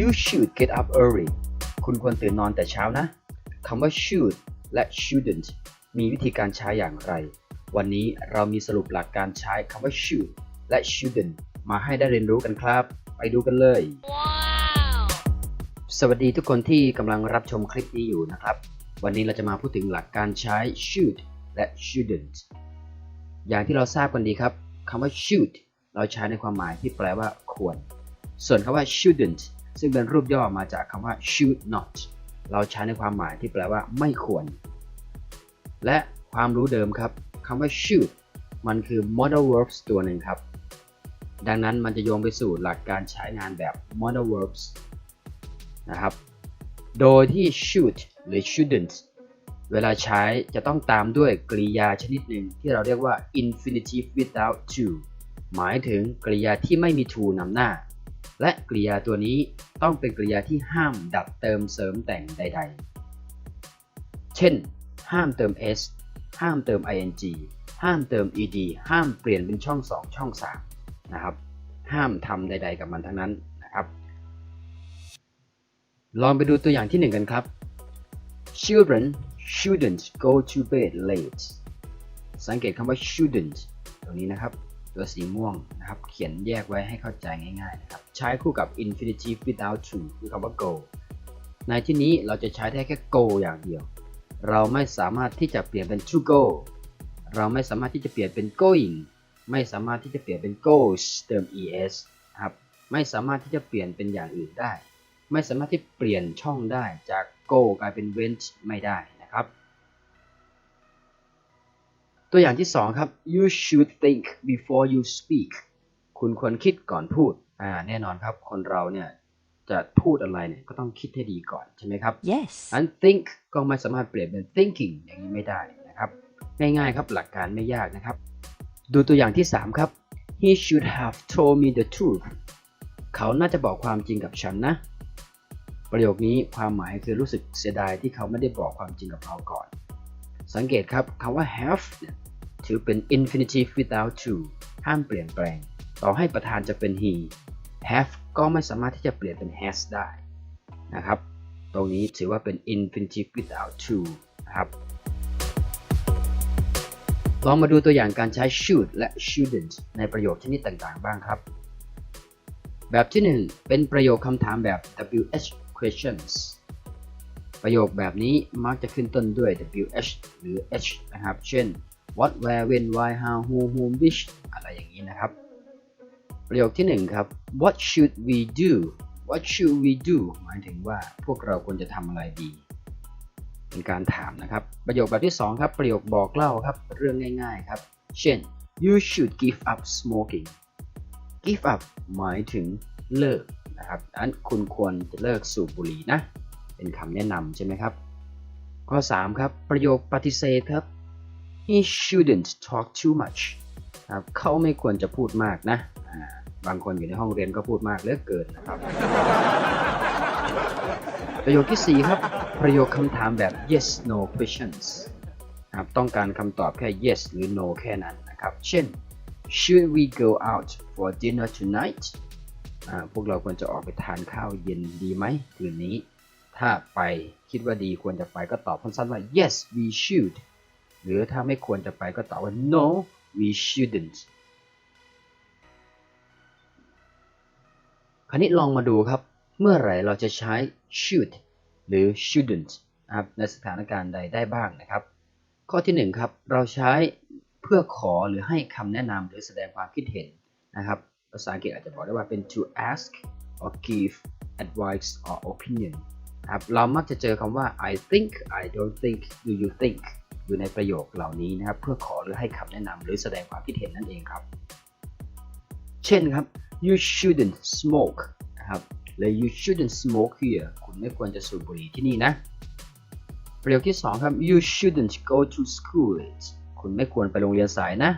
you should get up early คุณควรตื่นนอนแต่เช้านะคำว่า should และ shouldn't มีวิธีการใช้อย่างไร วันนี้เรามีสรุปหลักการใช้คำว่า should และ shouldn't มาให้ได้เรียนรู้กันครับ ไปดูกันเลยสวัสดีทุกคนที่กำลังรับชมคลิปนี้อยู่นะครับ วันนี้เราจะมาพูดถึงหลักการใช้ should และ shouldn't อย่างที่เราทราบกันดีครับคำว่า should เราใช้ในความหมายที่แปลว่าควร ส่วนคำว่า shouldn't ซึ่งเป็นรูปย่อมาจากคำว่า should not เราใช้ในความหมายที่แปลว่าไม่ควร และความรู้เดิมครับคำว่า should มันคือ modal verbs ตัวหนึ่งครับ ดังนั้นมันจะโยงไปสู่หลักการใช้งานแบบ modal verbs นะครับ โดยที่ should หรือ shouldn't เวลาใช้จะต้องตามด้วยกริยาชนิดหนึ่งที่เราเรียกว่า infinitive without to หมายถึงกริยาที่ไม่มี to นำหน้า และกริยาตัวนี้ต้องเป็นกริยาที่ห้ามดัดเติมเสริมแต่งใด ๆ เช่น ห้ามเติม s ห้ามเติม ing ห้ามเติม ed ห้ามเปลี่ยนเป็นช่อง 2 ช่อง 3 นะครับ ห้ามทำใด ๆ กับมันทั้งนั้นนะครับ ลองไปดูตัวอย่างที่หนึ่งกันครับ Children shouldn't go to bed late สังเกตคำว่า shouldn't ตรงนี้นะครับ ตัวสีม่วงนะครับ เขียนแยกไว้ให้เข้าใจง่ายๆนะครับ ใช้คู่กับ infinitive without to คือคำว่า go ในที่นี้เราจะใช้ได้แค่ go อย่างเดียว เราไม่สามารถที่จะเปลี่ยนเป็น to go เราไม่สามารถที่จะเปลี่ยนเป็น going ไม่สามารถที่จะเปลี่ยนเป็น goes เติม es นะครับไม่สามารถที่จะเปลี่ยนเป็นอย่างอื่นได้ ไม่สามารถที่เปลี่ยนช่องได้จาก go กลายเป็น went ไม่ได้ ตัวอย่างที่ 2 ครับ you should think before you speak คุณควรคิดก่อนพูด อ่า แน่นอนครับ คนเราเนี่ยจะพูดอะไรเนี่ยก็ต้องคิดให้ดีก่อนใช่ไหมครับ Yes. อัน think ก็ไม่สามารถเปลี่ยนเป็น thinking อย่างนี้ไม่ได้นะครับ ง่ายๆครับหลักการไม่ยากนะครับ ดูตัวอย่างที่ 3 ครับ he should have told me the truth เขาน่าจะบอกความจริงกับฉันนะ ประโยคนี้ความหมายคือรู้สึกเสียดายที่เขาไม่ได้บอกความจริงกับเราก่อน สังเกตครับคำว่า have เนี่ย ถือเป็น infinitive without to ห้ามเปลี่ยนแปลง ต่อให้ประธานจะเป็น he have ก็ไม่สามารถที่จะเปลี่ยนเป็น has ได้นะครับ ตรงนี้ถือว่าเป็น infinitive without to นะครับ ลองมาดูตัวอย่างการใช้ should และ shouldn't ในประโยคชนิดต่างๆ บ้างครับ แบบที่ 1 เป็นประโยคคำถามแบบ WH questions ประโยคแบบนี้มักจะขึ้นต้นด้วย WH หรือ H นะครับ เช่น what where when why how who whom which อะไรอย่างนี้นะครับ ประโยคที่1ครับ what should we do what should we do หมายถึงว่าพวกเราควรจะทำอะไรดี เป็นการถามนะครับ ประโยคแบบที่ 2 ครับ ประโยคบอกเล่าครับ เรื่องง่ายๆครับ เช่น you should give up smoking give up หมายถึงเลิกนะครับอันคุณควรจะเลิกสูบบุหรี่นะ เป็นคำแนะนำใช่ไหมครับ ข้อ 3 ครับ ประโยคปฏิเสธครับ he shouldn't talk too much ครับเขาไม่ควรจะพูดมากนะอ่าบางคนอยู่ในห้องเรียนก็พูดมากเหลือเกินนะครับ ประโยคที่ 4 ครับ ประโยคคำถามแบบ yes no questions นะครับต้องการคำตอบแค่ yes หรือ no แค่นั้นนะครับ เช่น should we go out for dinner tonight อ่าพวกเราควรจะออกไปทานข้าวเย็นดีไหมคืนนี้ ถ้าไปคิดว่าดีควรจะไปก็ตอบสั้นๆว่า yes we should หรือถ้าไม่ควรจะไปก็ตอบว่า no we shouldn't คราวนี้ลองมาดูครับ เมื่อไหร่เราจะใช้ should หรือ shouldn't นะครับในสถานการณ์ใดได้บ้างนะครับ ข้อที่ 1 ครับ เราใช้เพื่อขอหรือให้คำแนะนำหรือแสดงความคิดเห็นนะครับ ภาษาอังกฤษอาจจะบอกได้ว่าเป็น to ask or give advice or opinion ครับเรามักจะเจอคำว่า I think I don't think do you think อยู่ในประโยคเหล่านี้นะครับเพื่อขอหรือให้คำแนะนำหรือแสดงความคิดเห็นนั่นเองครับ เช่นครับ you shouldn't smoke นะครับหรือ you shouldn't smoke here คุณไม่ควรจะสูบบุหรี่ที่นี่นะ ประโยคที่ 2 ครับ you shouldn't go to school late คุณไม่ควรไปโรงเรียนสายนะ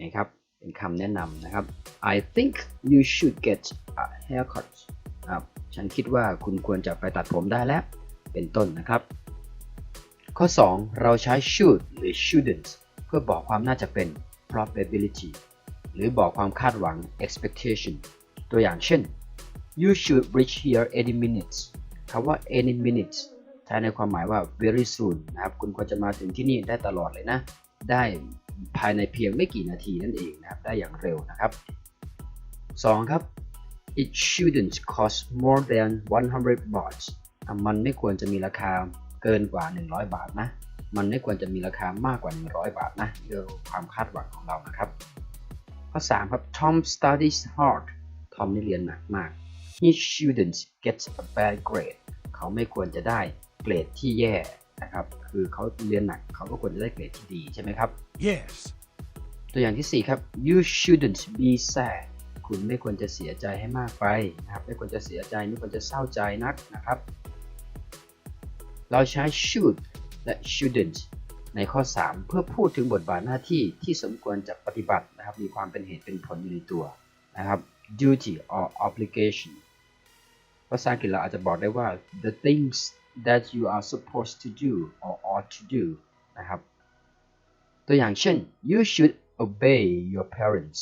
นะครับเป็นคำแนะนำนะครับ I think you should get a haircut ครับฉันคิดว่าคุณควรจะไปตัดผมได้แล้ว เป็นต้นนะครับ ข้อ 2 เราใช้ should หรือ shouldn't เพื่อบอกความน่าจะเป็น probability หรือบอกความคาดหวัง expectation ตัวอย่างเช่น you should reach here any minutes คำว่า any minutes ใช้ในความหมายว่า very soon นะครับ คุณควรจะมาถึงที่นี่ได้ตลอดเลยนะ ได้ภายในเพียงไม่กี่นาทีนั่นเองนะครับ ได้อย่างเร็วนะครับ 2 ครับ it shouldn't cost more than 100 baht อะมันไม่ควรจะมีราคาเกินกว่า 100 บาทนะ มันไม่ควรจะมีราคามากกว่า 100 บาทนะนี่คือความคาดหวังของเรานะครับ ข้อ 3 ครับ Tom studies hard ทอมนี่เรียนหนักมาก he shouldn't get a bad grade เขาไม่ควรจะได้เกรดที่แย่นะครับ คือเขาเรียนหนักเขาก็ควรจะได้เกรดที่ดีใช่ไหมครับ Yes. ตัวอย่างที่ 4 ครับ you shouldn't be sad คุณไม่ควรจะเสียใจให้มากไปนะครับ ไม่ควรจะเสียใจไม่ควรจะเศร้าใจนักนะครับ เราใช้ should และ shouldn't ในข้อ 3 เพื่อพูดถึงบทบาทหน้าที่ที่สมควรจะปฏิบัตินะครับ มีความเป็นเหตุเป็นผลอยู่ในตัวนะครับ duty or obligation ภาษาอังกฤษเราอาจจะบอกได้ว่า the things that you are supposed to do or ought to do นะครับ ตัวอย่างเช่น you should obey your parents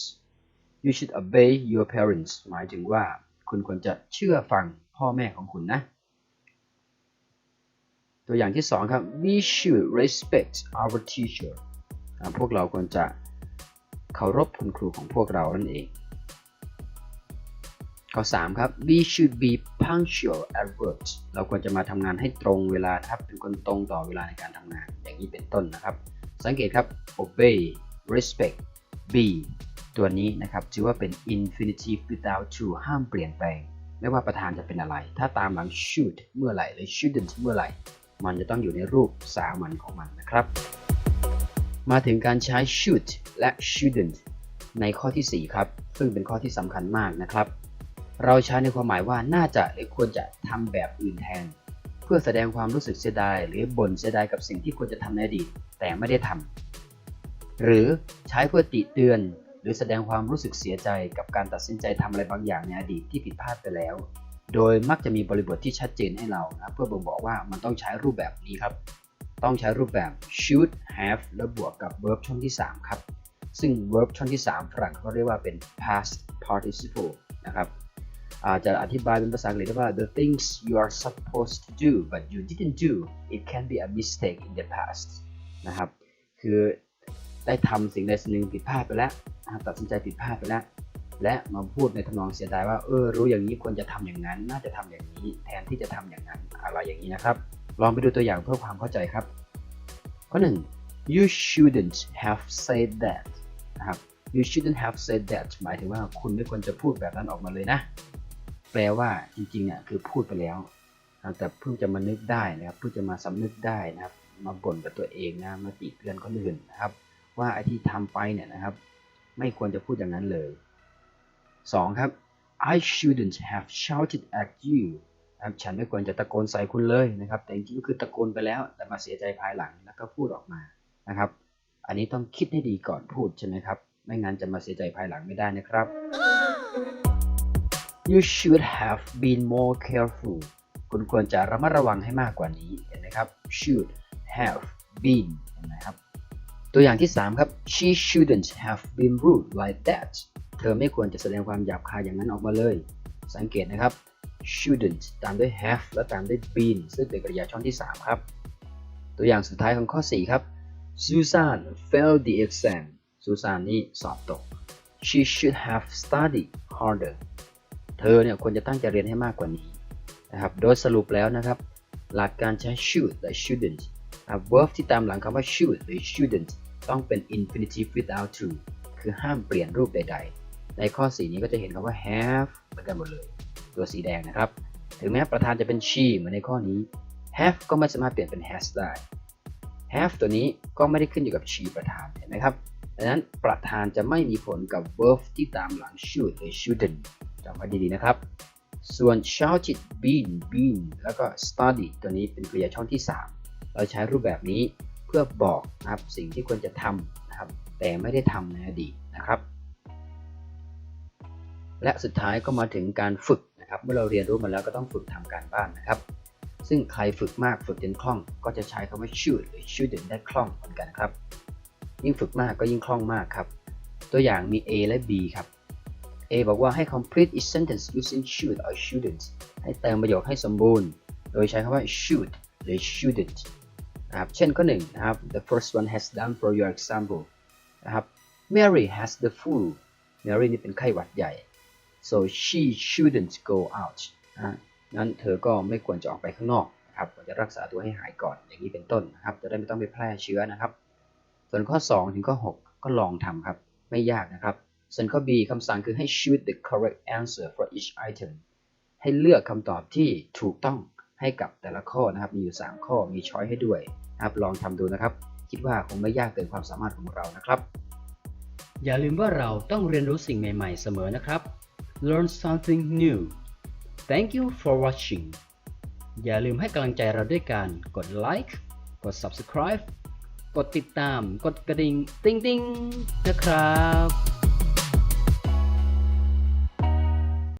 you should obey your parents หมายถึงว่าคุณควรจะเชื่อฟังพ่อแม่ของคุณนะ ตัวอย่างที่สองครับ we should respect our teacher พวกเราควรจะเคารพคุณครูของพวกเรานั่นเอง ข้อ 3 ครับ we should be punctual at work เราควรจะมาทำงานให้ตรงเวลาครับ เป็นคนตรงต่อเวลาในการทำงาน อย่างนี้เป็นต้นนะครับ สังเกตครับ obey respect be ตัวนี้นะครับถือว่าเป็น infinitive without to ห้ามเปลี่ยนแปลง ไม่ว่าประธานจะเป็นอะไร ถ้าตามหลัง should เมื่อไหร่หรือ shouldn't เมื่อไหร่ มันจะต้องอยู่ในรูปสามัญของมันนะครับ มาถึงการใช้ should และ shouldn't ในข้อทีสี่4 ครับ ซึ่งเป็นข้อที่สำคัญมากนะครับ เราใช้ในความหมายว่าน่าจะหรือควรจะทำแบบอื่นแทน เพื่อแสดงความรู้สึกเสียดาย หรือบ่นเสียดายกับสิ่งที่ควรจะทำในอดีตแต่ไม่ได้ทำหรือใช้เพื่อติเตือน รือแสดงความรู้สึกเสียใจกับการตัดสินใจทำอะไรบางอย่างในอดีตที่ผิดพลาดไปแล้ว โดยมักจะมีบริบทที่ชัดเจนให้เรานะเพื่อบ่งบอกว่ามันต้องใช้รูปแบบนี้ครับ ต้องใช้รูปแบบ should have แล้วบวกกับ verb ช่องที่ 3 ครับ ซึ่ง verb ช่องที่ 3 ฝรั่งเขาเรียกว่าเป็น past participle นะครับอาจจะอธิบายเป็นภาษาอังกฤษว่า the things you are supposed to do but you didn't do it can be a mistake in the past นะครับ คือ ได้ทำสิ่งใดสิ่งหนึ่งผิดพลาดไปแล้วตัดสินใจผิดพลาดไปแล้ว และมาพูดในทำนองเสียดายว่าเออรู้อย่างนี้ควรจะทำอย่างนั้น น่าจะทำอย่างนี้ แทนที่จะทำอย่างนั้นอะไรอย่างนี้นะครับ ลองไปดูตัวอย่างเพื่อความเข้าใจครับ ข้อ 1 you shouldn't have said that นะครับ you shouldn't have said that หมายถึงว่าคุณไม่ควรจะพูดแบบนั้นออกมาเลยนะ แปลว่าจริงๆอะคือพูดไปแล้วแต่เพิ่งจะมานึกได้นะครับเพิ่งจะมาสำนึกได้นะครับ มาบ่นกับตัวเองนะมาติเตือนคนอื่นนะครับ ว่าไอ้ที่ทำไปเนี่ยนะครับ ไม่ควรจะพูดอย่างนั้นเลย 2. ครับ I shouldn't have shouted at you ครับฉันไม่ควรจะตะโกนใส่คุณเลยนะครับ แต่จริงๆก็คือตะโกนไปแล้ว แต่มาเสียใจภายหลังแล้วก็พูดออกมานะครับ อันนี้ต้องคิดให้ดีก่อนพูดใช่ไหมครับ ไม่งั้นจะมาเสียใจภายหลังไม่ได้นะครับ You should have been more careful คุณควรจะระมัดระวังให้มากกว่านี้เห็นไหมครับ should have been เห็นไหมครับ ตัวอย่างที่ 3 ครับ she shouldn't have been rude like that เธอไม่ควรจะแสดงความหยาบคายอย่างนั้นออกมาเลย สังเกตนะครับ shouldn't ตามด้วย have และตามด้วย been ซึ่งเป็นกริยาช่องที่ 3 ครับ ตัวอย่างสุดท้ายของข้อ 4 ครับ Susan failed the exam Susan นี่สอบตก she should have studied harder เธอเนี่ยควรจะตั้งใจเรียนให้มากกว่านี้นะครับ โดยสรุปแล้วนะครับ หลักการใช้ should และ shouldn't verb ที่ตามหลังคำว่า should หรือ shouldn't ต้องเป็น infinitive without to คือห้ามเปลี่ยนรูปใด ๆ ในข้อ 4 นี้ก็จะเห็นคำว่า have เหมือนกันหมดเลย ตัวสีแดงนะครับ ถึงแม้ประธานจะเป็น she เหมือนในข้อนี้ have ก็ไม่สามารถเปลี่ยนเป็น has ได้ have ตัวนี้ก็ไม่ได้ขึ้นอยู่กับ she ประธานเห็นไหมครับดังนั้นประธานจะไม่มีผลกับ verb ที่ตามหลัง should หรือ shouldn't จำไว้ดีๆนะครับ ส่วน shouted been been แล้วก็ study ตัวนี้เป็นกริยาช่องที่ 3 เราใช้รูปแบบนี้เพื่อบอกนะครับสิ่งที่ควรจะทำนะครับ แต่ไม่ได้ทำในอดีตนะครับ และสุดท้ายก็มาถึงการฝึกนะครับ เมื่อเราเรียนรู้มาแล้วก็ต้องฝึกทำการบ้านนะครับ ซึ่งใครฝึกมากฝึกจนคล่อง ก็จะใช้คำว่า should หรือ shouldn't ได้คล่องเหมือนกันครับ ยิ่งฝึกมากก็ยิ่งคล่องมากครับ ตัวอย่างมี A และ B ครับ A บอกว่าให้ complete each sentence using should or shouldn't ให้เติมประโยคให้สมบูรณ์ โดยใช้คำว่า should หรือ shouldn't นะครับเช่นข้อหนึ่งนะครับ the first one has done for your example นะครับ Mary has the flu Mary นี่เป็นไข้หวัดใหญ่ so she shouldn't go out นะงั้นเธอก็ไม่ควรจะออกไปข้างนอกนะครับควรจะรักษาตัวให้หายก่อนอย่างนี้เป็นต้นนะครับ จะได้ไม่ต้องไปแพร่เชื้อนะครับ ส่วนข้อ 2 ถึงข้อ 6 ก็ลองทำครับ ไม่ยากนะครับ ส่วนข้อ B คำสั่งคือให้ choose the correct answer for each item ให้เลือกคำตอบที่ถูกต้อง ให้กับแต่ละข้อนะครับ มีอยู่ 3 ข้อมีช้อยให้ด้วยนะครับลองทำดูนะครับ คิดว่าคงไม่ยากเกินความสามารถของเรานะครับ อย่าลืมว่าเราต้องเรียนรู้สิ่งใหม่ๆ เสมอนะครับ learn something new thank you for watching อย่าลืมให้กำลังใจเราด้วยการกดไลค์กด subscribe กดติดตาม กดกระดิ่ง ติ๊งๆนะครับ